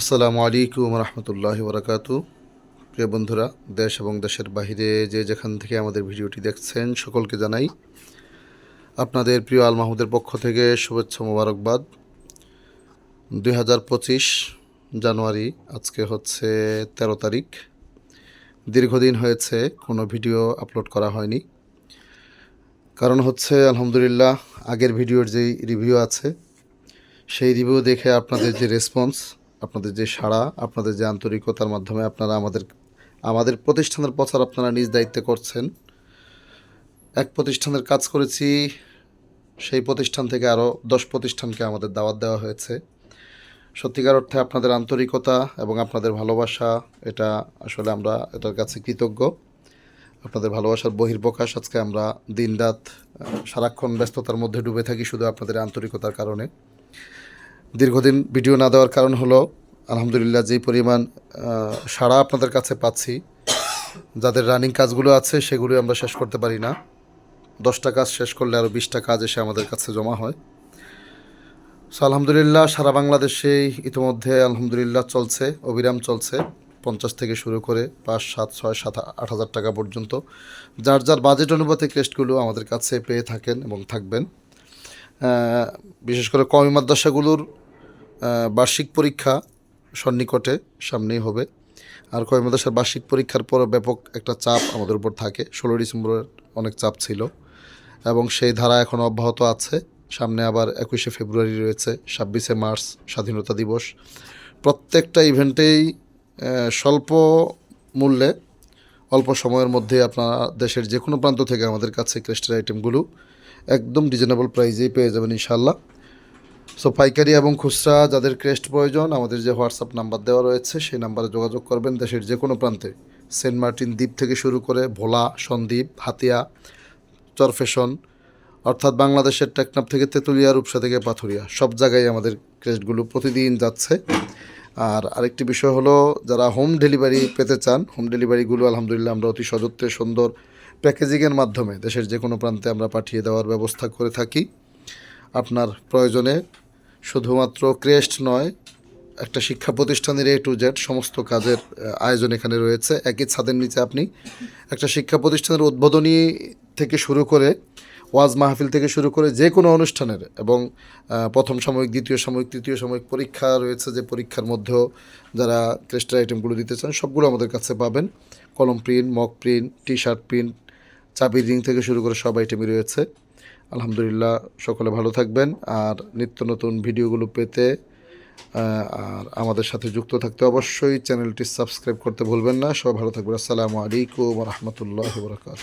আসসালামু আলাইকুম রহমতুল্লাহ বরাকাতু প্রিয় বন্ধুরা, দেশ এবং দেশের বাহিরে যে যেখান থেকে আমাদের ভিডিওটি দেখছেন, সকলকে জানাই আপনাদের প্রিয় আল মাহমুদের পক্ষ থেকে শুভেচ্ছা মোবারকবাদ। দুই হাজার পঁচিশ জানুয়ারি, আজকে হচ্ছে তেরো তারিখ। দীর্ঘদিন হয়েছে, কোনো ভিডিও আপলোড করা হয়নি। কারণ হচ্ছে, আলহামদুলিল্লাহ, আগের ভিডিওর যেই রিভিউ আছে, সেই রিভিউ দেখে আপনাদের যে রেসপন্স আপনাদের যে সাড়া, আপনাদের যে আন্তরিকতার মাধ্যমে আপনারা আমাদের আমাদের প্রতিষ্ঠানের প্রচার আপনারা নিজ দায়িত্বে করছেন। এক প্রতিষ্ঠানের কাজ করেছি, সেই প্রতিষ্ঠান থেকে আরও দশ প্রতিষ্ঠানকে আমাদের দাওয়াত দেওয়া হয়েছে। সত্যিকার অর্থে আপনাদের আন্তরিকতা এবং আপনাদের ভালোবাসা, এটা আসলে আমরা এটার কাছে কৃতজ্ঞ। আপনাদের ভালোবাসার বহির্প্রকাশ আজকে আমরা দিনরাত, সারাক্ষণ ব্যস্ততার মধ্যে ডুবে থাকি শুধু আপনাদের আন্তরিকতার কারণে। দীর্ঘদিন ভিডিও না দেওয়ার কারণ হলো, আলহামদুলিল্লাহ যেই পরিমাণ সাড়া আপনাদের কাছে পাচ্ছি, যাদের রানিং কাজগুলো আছে সেগুলো আমরা শেষ করতে পারি না। দশটা কাজ শেষ করলে আরও বিশটা কাজ এসে আমাদের কাছে জমা হয়। সো আলহামদুলিল্লাহ সারা বাংলাদেশেই ইতিমধ্যে আলহামদুলিল্লাহ চলছে, অবিরাম চলছে। পঞ্চাশ থেকে শুরু করে পাঁচ, সাত, ছয়, সাত, আট হাজার টাকা পর্যন্ত। যার যার বাজেট অনুপাতে ক্রেস্টগুলো আমাদের কাছে পেয়ে থাকেন এবং থাকবেন। বিশেষ করে কমি মাদ্রাসাগুলোর বার্ষিক পরীক্ষা সন্নিকটে সামনেই হবে। আর কমি মাদ্রাসার বার্ষিক পরীক্ষার পর ব্যাপক একটা চাপ আমাদের উপর থাকে। ষোলো ডিসেম্বরের অনেক চাপ ছিল এবং সেই ধারা এখন অব্যাহত আছে। সামনে আবার একুশে ফেব্রুয়ারি রয়েছে, ছাব্বিশে মার্চ স্বাধীনতা দিবস। প্রত্যেকটা ইভেন্টেই স্বল্প মূল্যে, অল্প সময়ের মধ্যে আপনারা দেশের যে কোনো প্রান্ত থেকে আমাদের কাছে ক্রেস্টের আইটেমগুলো একদম রিজনেবল প্রাইসেই পেয়ে যাবেন ইনশাল্লাহ সো পাইকারি এবং খুচরা যাদের ক্রেস্ট প্রয়োজন, আমাদের যে হোয়াটসঅ্যাপ নাম্বার দেওয়া রয়েছে, সেই নাম্বারে যোগাযোগ করবেন দেশের যে কোনো প্রান্তে। সেন্ট মার্টিন দ্বীপ থেকে শুরু করে ভোলা, সন্দ্বীপ, হাতিয়া, চরফেশন, অর্থাৎ বাংলাদেশের টেকনাফ থেকে তেঁতুলিয়া, রূপসা থেকে পাথুরিয়া, সব জায়গায় আমাদের ক্রেস্টগুলো প্রতিদিন যাচ্ছে। আর আরেকটি বিষয় হলো, যারা হোম ডেলিভারি পেতে চান হোম ডেলিভারিগুলো আলহামদুলিল্লাহ আমরা অতি সযত্নে সুন্দর প্যাকেজিংয়ের মাধ্যমে দেশের যে কোনো প্রান্তে আমরা পাঠিয়ে দেওয়ার ব্যবস্থা করে থাকি। আপনার প্রয়োজনে শুধুমাত্র ক্রেস্ট নয়, একটা শিক্ষা প্রতিষ্ঠানের এ টু জেড সমস্ত কাজের আয়োজন এখানে রয়েছে। একই ছাদের নিচে আপনি একটা শিক্ষা প্রতিষ্ঠানের উদ্বোধনী থেকে শুরু করে ওয়াজ মাহফিল থেকে শুরু করে যে কোনো অনুষ্ঠানের এবং প্রথম সাময়িক, দ্বিতীয় সাময়িক, তৃতীয় সাময়িক পরীক্ষা রয়েছে যে পরীক্ষার মধ্যেও যারা ক্রেস্টের আইটেমগুলো দিতে চান সবগুলো আমাদের কাছে পাবেন। কলম print, mug print T shirt print, চাবির রিং থেকে শুরু করে সব আইটেমই রয়েছে। আলহামদুলিল্লাহ, সকলে ভালো থাকবেন। আর নিত্য নতুন ভিডিওগুলো পেতে আর আমাদের সাথে যুক্ত থাকতে অবশ্যই চ্যানেলটি সাবস্ক্রাইব করতে ভুলবেন না। সবাই ভালো থাকবেন। আসসালামু আলাইকুম রহমতুল্লাহ বরকাত